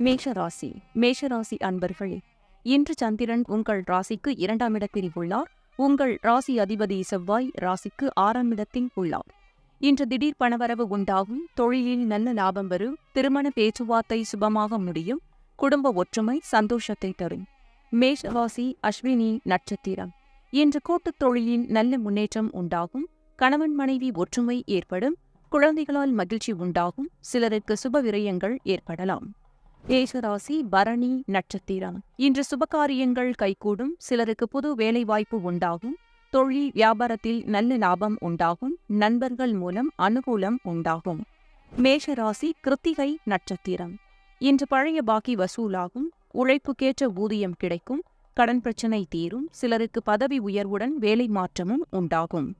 மேஷராசி. மேஷராசி அன்பர்களே இன்று சந்திரன் உங்கள் ராசிக்கு இரண்டாம் இடத்தில் உள்ளார். உங்கள் ராசி அதிபதி செவ்வாய் ராசிக்கு ஆறாம் இடத்தில் உள்ளார். இன்று திடீர் பணவரவு உண்டாகும். தொழிலில் நல்ல லாபம் வரும். திருமண பேச்சுவார்த்தை சுபமாக முடியும். குடும்ப ஒற்றுமை சந்தோஷத்தை தரும். மேஷராசி அஸ்வினி நட்சத்திரம். இன்று கூட்டுத் தொழிலில் நல்ல முன்னேற்றம் உண்டாகும். கணவன் மனைவி ஒற்றுமை ஏற்படும். குழந்தைகளால் மகிழ்ச்சி உண்டாகும். சிலருக்கு சுப விரயங்கள் ஏற்படலாம். மேஷராசி பரணி நட்சத்திரம். இன்று சுபகாரியங்கள் கைகூடும் சிலருக்கு புது வேலைவாய்ப்பு உண்டாகும் தொழில் வியாபாரத்தில் நல்ல லாபம் உண்டாகும் நண்பர்கள் மூலம் அனுகூலம் உண்டாகும். மேஷராசி கிருத்திகை நட்சத்திரம். இன்று பழைய பாக்கி வசூலாகும் உழைப்புக்கேற்ற ஊதியம் கிடைக்கும் கடன் பிரச்சினை தீரும் சிலருக்கு பதவி உயர்வுடன் வேலை மாற்றமும் உண்டாகும்.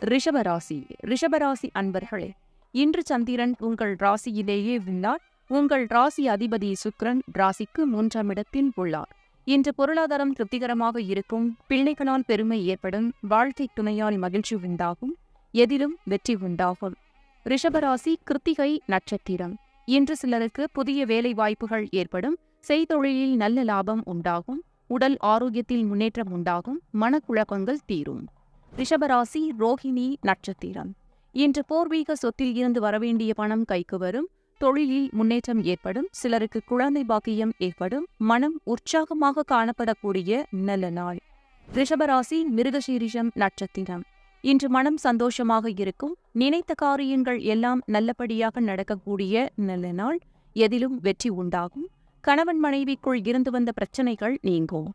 ரிஷபராசி ரிஷபராசி அன்பர்களே இன்று சந்திரன் உங்கள் ராசியிலேயே உள்ளார் உங்கள் ராசி அதிபதி சுக்ரன் ராசிக்கு மூன்றாம் இடத்தில் உள்ளார். இன்று பொருளாதாரம் திருப்திகரமாக இருக்கும். பிள்ளைகளால் பெருமை ஏற்படும். வாழ்க்கை துணையால் மகிழ்ச்சி உண்டாகும். எதிலும் வெற்றி உண்டாகும். ரிஷபராசி கிருத்திகை நட்சத்திரம். இன்று சிலருக்கு புதிய வேலை வாய்ப்புகள் ஏற்படும். செய்தொழிலில் நல்ல லாபம் உண்டாகும். உடல் ஆரோக்கியத்தில் முன்னேற்றம் உண்டாகும். மனக்குழப்பங்கள் தீரும். ரிஷபராசி ரோஹிணி நட்சத்திரம். இன்று பூர்வீக சொத்தில் இருந்து வரவேண்டிய பணம் கைக்கு வரும் தொழிலில் முன்னேற்றம் ஏற்படும் சிலருக்கு குழந்தை பாக்கியம் ஏற்படும் மனம் உற்சாகமாக காணப்படக்கூடிய நல்ல நாள். ரிஷபராசி மிருகசீரிஷம் நட்சத்திரம். இன்று மனம் சந்தோஷமாக இருக்கும் நினைத்த காரியங்கள் எல்லாம் நல்லபடியாக நடக்கக்கூடிய நல்ல நாள். எதிலும் வெற்றி உண்டாகும். கணவன் மனைவிக்குள் இருந்து வந்த பிரச்சனைகள் நீங்கும்.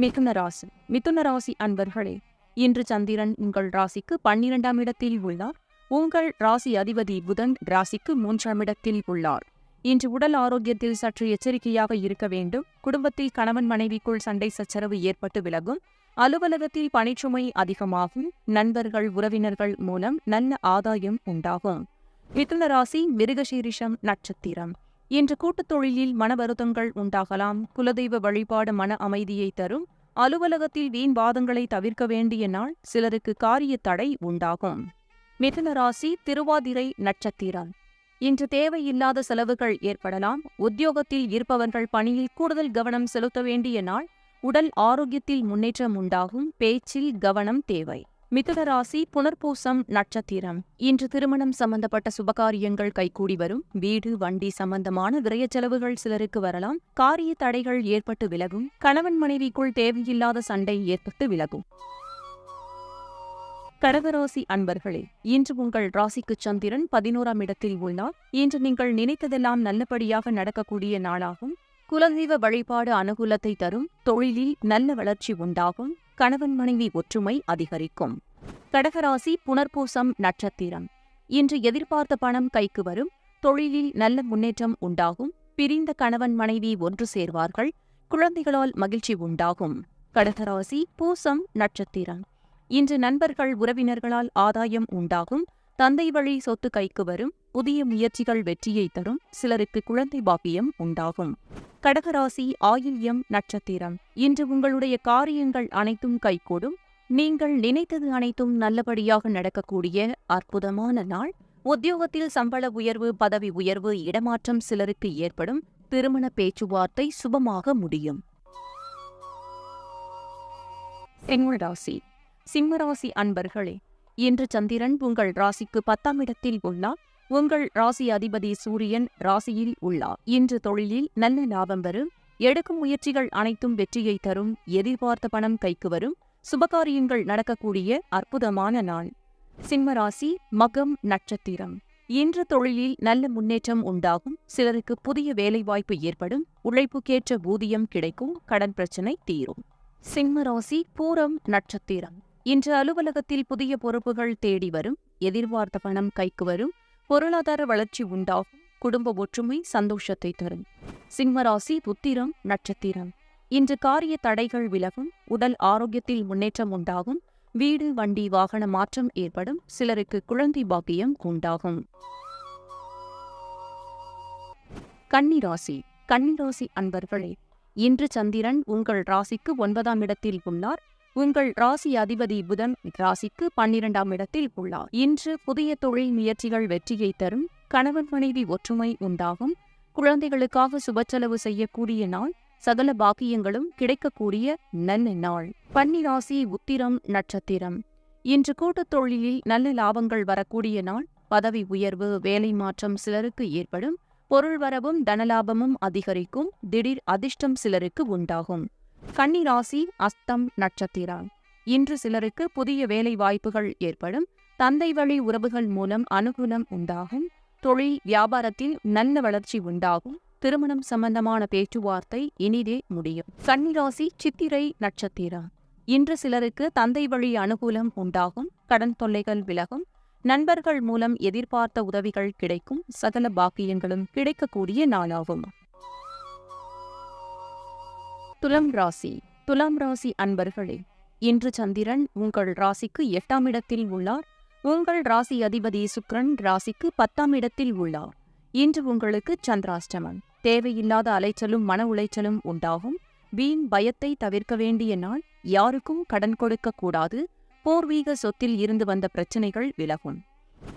மிதுன ராசி மிதுன ராசி அன்பர்களே இன்று சந்திரன் உங்கள் ராசிக்கு பன்னிரெண்டாம் இடத்தில் உள்ளார். உங்கள் ராசி அதிபதி புதன் ராசிக்கு மூன்றாம் இடத்தில் உள்ளார். இன்று உடல் ஆரோக்கியத்தில் சற்று எச்சரிக்கையாக இருக்க வேண்டும். குடும்பத்தில் கணவன் மனைவிக்குள் சண்டை சச்சரவு ஏற்பட்டு விலகும். அலுவலகத்தில் பணிச்சுமை அதிகமாகும். நண்பர்கள் உறவினர்கள் மூலம் நல்ல ஆதாயம் உண்டாகும். மிதுன ராசி மிருகசீரிஷம் நட்சத்திரம். இன்று கூட்டுத் தொழிலில் மன வருத்தங்கள் உண்டாகலாம். குலதெய்வ வழிபாடு மன அமைதியை தரும். அலுவலகத்தில் வீண் வாதங்களை தவிர்க்க வேண்டிய நாள் சிலருக்கு காரிய தடை உண்டாகும். மிதுன ராசி திருவாதிரை நட்சத்திரம். இன்று தேவையில்லாத செலவுகள் ஏற்படலாம். உத்தியோகத்தில் இருப்பவர்கள் பணியில் கூடுதல் கவனம் செலுத்த வேண்டிய நாள் உடல் ஆரோக்கியத்தில் முன்னேற்றம் உண்டாகும். பேச்சில் கவனம் தேவை. மிதுனராசி புனர்பூசம் நட்சத்திரம். இன்று திருமணம் சம்பந்தப்பட்ட சுபகாரியங்கள் கைகூடி வரும். வீடு வண்டி சம்பந்தமான விரய செலவுகள் சிலருக்கு வரலாம். காரிய தடைகள் ஏற்பட்டு விலகும். கணவன் மனைவிக்குள் தேவையில்லாத சண்டை ஏற்பட்டு விலகும். கடகராசி அன்பர்களே இன்று உங்கள் ராசிக்கு சந்திரன் பதினோராம் இடத்தில் உள்ளார். இன்று நீங்கள் நினைத்ததெல்லாம் நல்லபடியாக நடக்கக்கூடிய நாளாகும். குலதெய்வ வழிபாடு அனுகூலத்தை தரும். தொழிலில் நல்ல வளர்ச்சி உண்டாகும். கணவன் மனைவி ஒற்றுமை அதிகரிக்கும். கடகராசி புனர்பூசம் நட்சத்திரம். இன்று எதிர்பார்த்த பணம் கைக்கு வரும் தொழிலில் நல்ல முன்னேற்றம் உண்டாகும் பிரிந்த கணவன் மனைவி ஒன்று சேர்வார்கள் குழந்தைகளால் மகிழ்ச்சி உண்டாகும். கடகராசி பூசம் நட்சத்திரம். இன்று நண்பர்கள் உறவினர்களால் ஆதாயம் உண்டாகும் தந்தை வழி சொத்து கைக்கு வரும் புதிய முயற்சிகள் வெற்றியை தரும் சிலருக்கு குழந்தை பாக்கியம் உண்டாகும். கடகராசி ஆயில்யம் நட்சத்திரம். இன்று உங்களுடைய காரியங்கள் அனைத்தும் கைகூடும். நீங்கள் நினைத்தது அனைத்தும் நல்லபடியாக நடக்கக்கூடிய அற்புதமான நாள். உத்தியோகத்தில் சம்பள உயர்வு பதவி உயர்வு இடமாற்றம் சிலருக்கு ஏற்படும். திருமண பேச்சுவார்த்தை சுபமாக முடியும். ராசி. சிம்மராசி அன்பர்களே இன்று சந்திரன் உங்கள் ராசிக்கு பத்தாம் இடத்தில் உள்ளார். உங்கள் ராசி அதிபதி சூரியன் ராசியில் உள்ளார். இன்று தொழிலில் நல்ல லாபம் வரும். எடுக்கும் முயற்சிகள் அனைத்தும் வெற்றியை தரும். எதிர்பார்த்த பணம் கைக்கு வரும். சுபகாரியங்கள் நடக்கக்கூடிய அற்புதமான நாள். சிம்மராசி மகம் நட்சத்திரம். இன்று தொழிலில் நல்ல முன்னேற்றம் உண்டாகும். சிலருக்கு புதிய வேலைவாய்ப்பு ஏற்படும். உழைப்புக்கேற்ற ஊதியம் கிடைக்கும். கடன் பிரச்சினை தீரும். சிம்மராசி பூரம் நட்சத்திரம். இன்று அலுவலகத்தில் புதிய பொறுப்புகள் தேடி வரும். எதிர்பார்த்த பணம் கைக்கு வரும். பொருளாதார வளர்ச்சி உண்டாகும். குடும்ப ஒற்றுமை சந்தோஷத்தை தரும். சிம்மராசி புத்திரம் நட்சத்திரம். இன்று காரிய தடைகள் விலகும். உடல் ஆரோக்கியத்தில் முன்னேற்றம் உண்டாகும். வீடு வண்டி வாகன மாற்றம் ஏற்படும். சிலருக்கு குழந்தை பாக்கியம் உண்டாகும். கன்னிராசி கன்னிராசி அன்பர்களே இன்று சந்திரன் உங்கள் ராசிக்கு ஒன்பதாம் இடத்தில் உள்ளார். உங்கள் ராசி அதிபதி புதன் ராசிக்கு பன்னிரெண்டாம் இடத்தில் உள்ளார். இன்று புதிய தொழில் முயற்சிகள் வெற்றியை தரும் கணவன் மனைவி ஒற்றுமை உண்டாகும் குழந்தைகளுக்காக சுபச்செலவு செய்யக்கூடிய நாள் சகல பாக்கியங்களும் கிடைக்கக்கூடிய நல்ல நாள். பன்னிராசி உத்திரம் நட்சத்திரம். இன்று கூட்டுத் தொழிலில் நல்ல லாபங்கள் வரக்கூடிய நாள் பதவி உயர்வு வேலை மாற்றம் சிலருக்கு ஏற்படும் பொருள் வரவும் தனலாபமும் அதிகரிக்கும் திடீர் அதிர்ஷ்டம் சிலருக்கு உண்டாகும். கன்னிராசி அஸ்தம் நட்சத்திரம். இன்று சிலருக்கு புதிய வேலை வாய்ப்புகள் ஏற்படும். தந்தை வழி உறவுகள் மூலம் அனுகூலம் உண்டாகும். தொழில் வியாபாரத்தில் நல்ல வளர்ச்சி உண்டாகும். திருமணம் சம்பந்தமான பேச்சுவார்த்தை இனிதே முடியும். கன்னிராசி சித்திரை நட்சத்திரம். இன்று சிலருக்கு தந்தை வழி அனுகூலம் உண்டாகும். கடன் தொல்லைகள் விலகும். நண்பர்கள் மூலம் எதிர்பார்த்த உதவிகள் கிடைக்கும். சகல பாக்கியங்களும் கிடைக்கக்கூடிய நாளாகும். துலாம் ராசி துலாம் ராசி அன்பர்களே இன்று சந்திரன் உங்கள் ராசிக்கு எட்டாம் இடத்தில் உள்ளார். உங்கள் ராசி அதிபதி சுக்கிரன் ராசிக்கு பத்தாம் இடத்தில் உள்ளார். இன்று உங்களுக்கு சந்திராஷ்டமம். தேவையில்லாத அலைச்சலும் மன உளைச்சலும் உண்டாகும். வீண் பயத்தை தவிர்க்க வேண்டிய நாள். யாருக்கும் கடன் கொடுக்க கூடாது. பூர்வீக சொத்தில் இருந்து வந்த பிரச்சனைகள் விலகும்.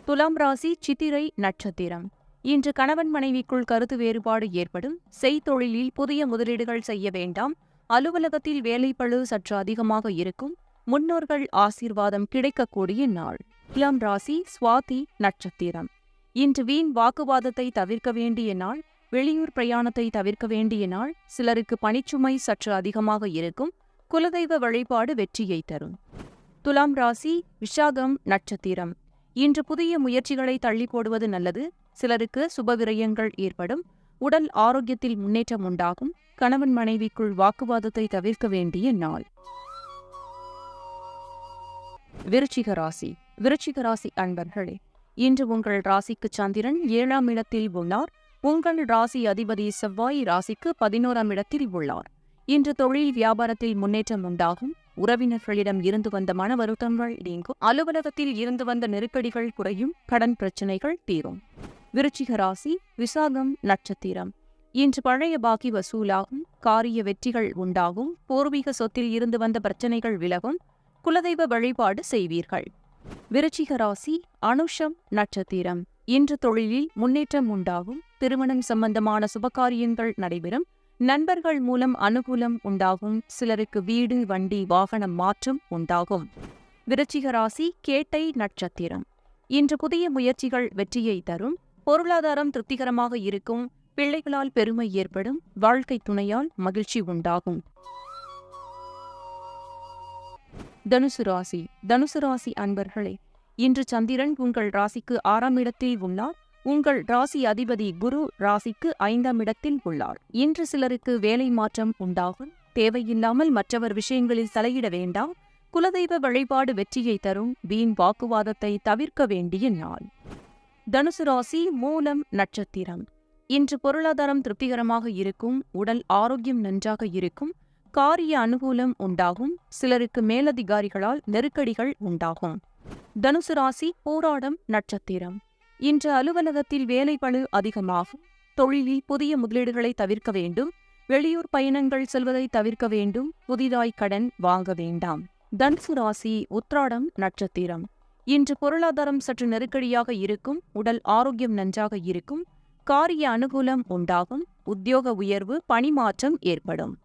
துலாம் ராசி சித்திரை நட்சத்திரம். இன்று கணவன் மனைவிக்குள் கருத்து வேறுபாடு ஏற்படும். செய்தொழிலில் புதிய முதலீடுகள் செய்ய வேண்டாம். அலுவலகத்தில் வேலைப்பளு சற்று அதிகமாக இருக்கும். முன்னோர்கள் ஆசீர்வாதம் கிடைக்கக்கூடிய நாள். துலாம் ராசி சுவாதி நட்சத்திரம். இன்று வீண் வாக்குவாதத்தை தவிர்க்க வேண்டிய நாள். வெளியூர் பிரயாணத்தை தவிர்க்க வேண்டிய நாள். சிலருக்கு பணிச்சுமை சற்று அதிகமாக இருக்கும். குலதெய்வ வழிபாடு வெற்றியை தரும். துலாம் ராசி விஷாகம் நட்சத்திரம். இன்று புதிய முயற்சிகளை தள்ளி போடுவது நல்லது. சிலருக்கு சுபவிரயங்கள் ஏற்படும். உடல் ஆரோக்கியத்தில் முன்னேற்றம் உண்டாகும். கணவன் மனைவிக்குள் வாக்குவாதத்தை தவிர்க்க வேண்டிய நாள். விருச்சிக ராசி. விருச்சிக ராசி அன்பர்களே இன்று உங்கள் ராசிக்கு சந்திரன் ஏழாம் இடத்தில் உள்ளார். உங்கள் ராசி அதிபதி செவ்வாய் ராசிக்கு பதினோராம் இடத்தில் உள்ளார். இன்று தொழில் வியாபாரத்தில் முன்னேற்றம் உண்டாகும். உறவினர்களிடம் இருந்து வந்த மன வருத்தங்கள் நீங்கும். அலுவலகத்தில் இருந்து வந்த நெருக்கடிகள் குறையும். கடன் பிரச்சனைகள் தீரும். விருச்சிக ராசி விசாகம் நட்சத்திரம். இன்று பழைய பாக்கி வசூலாகும். காரிய வெற்றிகள் உண்டாகும். பூர்வீக சொத்தில் இருந்து வந்த பிரச்சனைகள் விலகும். குலதெய்வ வழிபாடு செய்வீர்கள். விருச்சிக ராசி அனுஷம் நட்சத்திரம். இன்று தொழிலில் முன்னேற்றம் உண்டாகும். திருமணம் சம்பந்தமான சுபகாரியங்கள் நடைபெறும். நண்பர்கள் மூலம் அனுகூலம் உண்டாகும் சிலருக்கு வீடு வண்டி வாகனம் மாற்றம் உண்டாகும். விருச்சிக ராசி கேட்டை நட்சத்திரம். இன்று புதிய முயற்சிகள் வெற்றியை தரும் பொருளாதாரம் திருப்திகரமாக இருக்கும் பிள்ளைகளால் பெருமை ஏற்படும் வாழ்க்கை துணையால் மகிழ்ச்சி உண்டாகும். தனுசு ராசி தனுசு ராசி அன்பர்களே இன்று சந்திரன் உங்கள் ராசிக்கு ஆறாம் இடத்தில் உள்ளார் உங்கள் ராசி அதிபதி குரு ராசிக்கு ஐந்தாம் இடத்தில் உள்ளார். இன்று சிலருக்கு வேலை மாற்றம் உண்டாகும். தேவையில்லாமல் மற்றவர் விஷயங்களில் தலையிட வேண்டாம். குலதெய்வ வழிபாடு வெற்றியை தரும். வீண் வாக்குவாதத்தை தவிர்க்க வேண்டிய நாள். தனுசு ராசி மூலம் நட்சத்திரம். இன்று பொருளாதாரம் திருப்திகரமாக இருக்கும். உடல் ஆரோக்கியம் நன்றாக இருக்கும். காரிய அனுகூலம் உண்டாகும். சிலருக்கு மேலதிகாரிகளால் நெருக்கடிகள் உண்டாகும். தனுசு ராசி போராடம் நட்சத்திரம். இன்று அலுவலகத்தில் வேலைப்பழு அதிகமாகும். தொழிலில் புதிய முதலீடுகளை தவிர்க்க வேண்டும். வெளியூர் பயணங்கள் செல்வதை தவிர்க்க வேண்டும். புதிதாய் கடன் வாங்க வேண்டாம். தனுசு ராசி உத்ராடம் நட்சத்திரம். இன்று பொருளாதாரம் சற்று நெருக்கடியாக இருக்கும். உடல் ஆரோக்கியம் நன்றாக இருக்கும். காரிய அனுகூலம் உண்டாகும். உத்தியோக உயர்வு பணிமாற்றம் ஏற்படும்.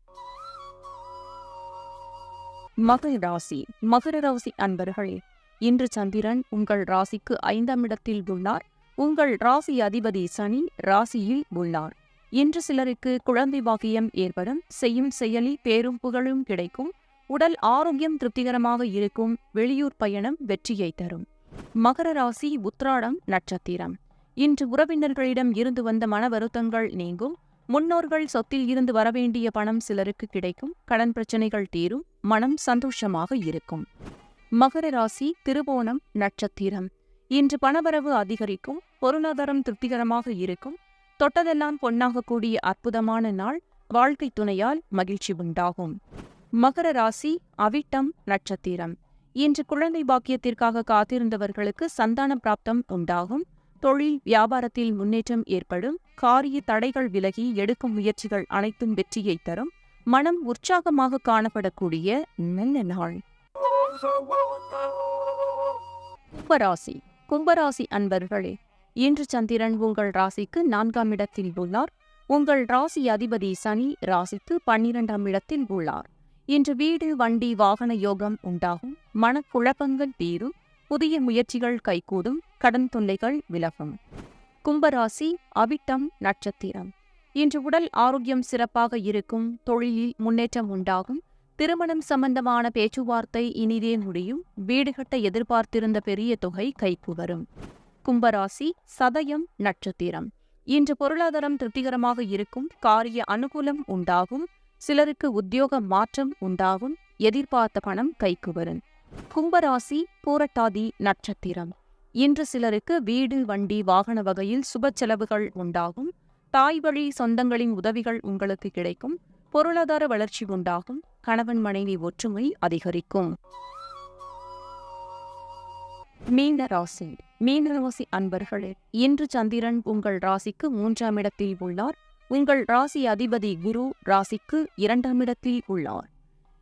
மகர ராசி. மகர ராசி அன்பர்களே இன்று சந்திரன் உங்கள் ராசிக்கு ஐந்தாம் இடத்தில் உள்ளார். உங்கள் ராசி அதிபதி சனி ராசியில் உள்ளார். இன்று சிலருக்கு குழந்தை பாக்கியம் ஏற்படும். செய்யும் செயலி பேரும் புகழும் கிடைக்கும். உடல் ஆரோக்கியம் திருப்திகரமாக இருக்கும். வெளியூர் பயணம் வெற்றியை தரும். மகர ராசி உத்ராடம் நட்சத்திரம். இன்று உறவினர்களிடம் இருந்து வந்த மன வருத்தங்கள் நீங்கும். முன்னோர்கள் சொத்தில் இருந்து வரவேண்டிய பணம் சிலருக்கு கிடைக்கும். கடன் பிரச்சனைகள் தீரும். மனம் சந்தோஷமாக இருக்கும். மகர ராசி திருவோணம் நட்சத்திரம். இன்று பணவரவு அதிகரிக்கும் பொருளாதாரம் திருப்திகரமாக இருக்கும். தொட்டதெல்லாம் பொன்னாகக்கூடிய அற்புதமான நாள் வாழ்க்கை துணையால் மகிழ்ச்சி உண்டாகும். மகர ராசி அவிட்டம் நட்சத்திரம். இன்று குழந்தை பாக்கியத்திற்காக காத்திருந்தவர்களுக்கு சந்தான பிராப்தம் உண்டாகும். தொழில் வியாபாரத்தில் முன்னேற்றம் ஏற்படும். காரிய தடைகள் விலகி எடுக்கும் முயற்சிகள் அனைத்தும் வெற்றியை தரும். மனம் உற்சாகமாக காணப்படக்கூடிய நல்ல நாள். கும்பராசி கும்பராசி அன்பர்களே இன்று சந்திரன் உங்கள் ராசிக்கு நான்காம் இடத்தில் உள்ளார். உங்கள் ராசி அதிபதி சனி ராசிக்கு பன்னிரெண்டாம் இடத்தில் உள்ளார். இன்று வீடு வண்டி வாகன யோகம் உண்டாகும். மனக்குழப்பங்கள் தீரும். புதிய முயற்சிகள் கைகூடும். கடன் தொல்லைகள் விலகும். கும்பராசி அவிட்டம் நட்சத்திரம். இன்று உடல் ஆரோக்கியம் சிறப்பாக இருக்கும். தொழிலில் முன்னேற்றம் உண்டாகும். திருமணம் சம்பந்தமான பேச்சுவார்த்தை இனிதே முடியும். வீடு கட்ட எதிர்பார்த்திருந்த பெரிய தொகை கைக்கு வரும் கும்பராசி சதயம் நட்சத்திரம். இன்று பொருளாதாரம் திருப்திகரமாக இருக்கும். காரிய அனுகூலம் உண்டாகும். சிலருக்கு உத்தியோக மாற்றம் உண்டாகும். எதிர்பார்த்த பணம் கைக்கு வரும் கும்பராசி பூரட்டாதி நட்சத்திரம். இன்று சிலருக்கு வீடு வண்டி வாகன வகையில் சுப செலவுகள் உண்டாகும். தாய் வழி சொந்தங்களின் உதவிகள் உங்களுக்கு கிடைக்கும். பொருளாதார வளர்ச்சி உண்டாகும். கணவன் மனைவி ஒற்றுமை அதிகரிக்கும். மீன ராசி. மீன ராசி அன்பர்களே இன்று சந்திரன் உங்கள் ராசிக்கு மூன்றாம் இடத்தில் உள்ளார். உங்கள் ராசி அதிபதி குரு ராசிக்கு இரண்டாம் இடத்தில் உள்ளார்.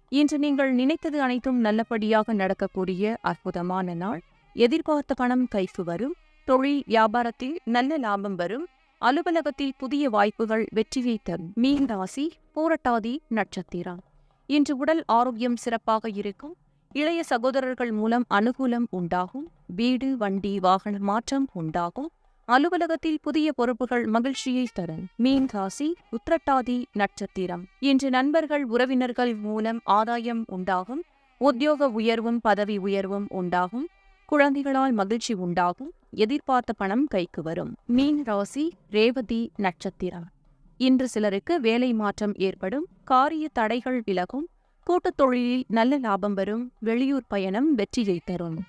இன்று நீங்கள் நினைத்தது அனைத்தும் நல்லபடியாக நடக்கக்கூடிய அற்புதமான நாள். எதிர்பார்த்த பணம் கைக்கு வரும். தொழில் வியாபாரத்தில் நல்ல லாபம் வரும். அலுவலகத்தில் புதிய வாய்ப்புகள் வெற்றியை தரும் மீன் ராசி பூரட்டாதி நட்சத்திரம். இன்று உடல் ஆரோக்கியம் சிறப்பாக இருக்கும். இளைய சகோதரர்கள் மூலம் அனுகூலம் உண்டாகும். வீடு வண்டி வாகன மாற்றம் உண்டாகும். அலுவலகத்தில் புதிய பொறுப்புகள் மகிழ்ச்சியை தரும். மீன் ராசி உத்திரட்டாதி நட்சத்திரம். இன்று நண்பர்கள் உறவினர்கள் மூலம் ஆதாயம் உண்டாகும். உத்தியோக உயர்வும் பதவி உயர்வும் உண்டாகும். குழந்தைகளால் மகிழ்ச்சி உண்டாகும். எதிர்பார்த்த பணம் கைக்கு வரும். மீன் ராசி ரேவதி நட்சத்திரம். இன்று சிலருக்கு வேலை மாற்றம் ஏற்படும். காரிய தடைகள் விலகும். கூட்டுத் தொழிலில் நல்ல லாபம் வரும். வெளியூர் பயணம் வெற்றியை தரும்.